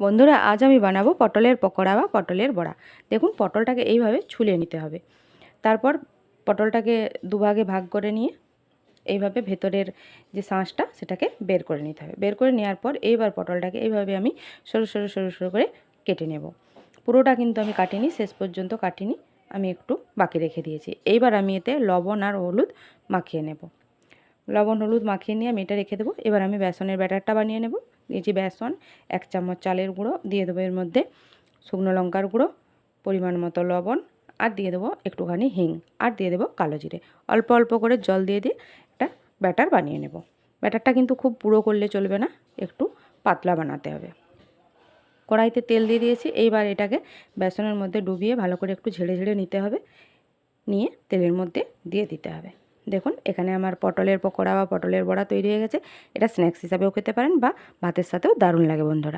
বন্ধুরা, আজ আমি বানাবো পটলের পকোড়া বা পটলের বড়া। দেখুন, পটলটাকে এইভাবে ছুলে নিতে হবে। তারপর পটলটাকে দুভাগে ভাগ করে নিয়ে এইভাবে ভেতরের যে শাঁসটা, সেটাকে বের করে নিতে হবে। বের করে নেওয়ার পর এইবার পটলটাকে এইভাবে আমি সরু সরু সরু সরু করে কেটে নেব। পুরোটা কিন্তু আমি কাটিনি, শেষ পর্যন্ত কাটিনি। আমি একটু বাকি রেখে দিয়েছি। এইবার আমি এতে লবণ আর হলুদ মাখিয়ে নেব। লবণ, হলুদ মাখিয়ে নিয়ে আমি এটা রেখে দেবো। এবার আমি বেসনের ব্যাটারটা বানিয়ে নেব। দিয়েছি বেসন, এক চামচ চালের গুঁড়ো দিয়ে দেবো এর মধ্যে শুকনো লঙ্কার গুঁড়ো, পরিমাণ মতো লবণ, আর দিয়ে দেবো একটুখানি হিং, আর দিয়ে দেবো কালো জিরে। অল্প অল্প করে জল দিয়ে দিয়ে একটা ব্যাটার বানিয়ে নেব। ব্যাটারটা কিন্তু খুব পুরো করলে চলবে না, একটু পাতলা বানাতে হবে। কড়াইতে তেল দিয়ে দিয়েছি, এইবার এটাকে বেসনের মধ্যে ডুবিয়ে ভালো করে একটু ঝেড়ে ঝেড়ে নিতে হবে। নিয়ে তেলের মধ্যে দিয়ে দিতে হবে। দেখুন, এখানে আমার পটলের পকোড়া বা পটলের বড়া তৈরি হয়ে গেছে। এটা স্ন্যাক্স হিসাবেও খেতে পারেন বা ভাতের সাথেও দারুণ লাগে বন্ধুরা।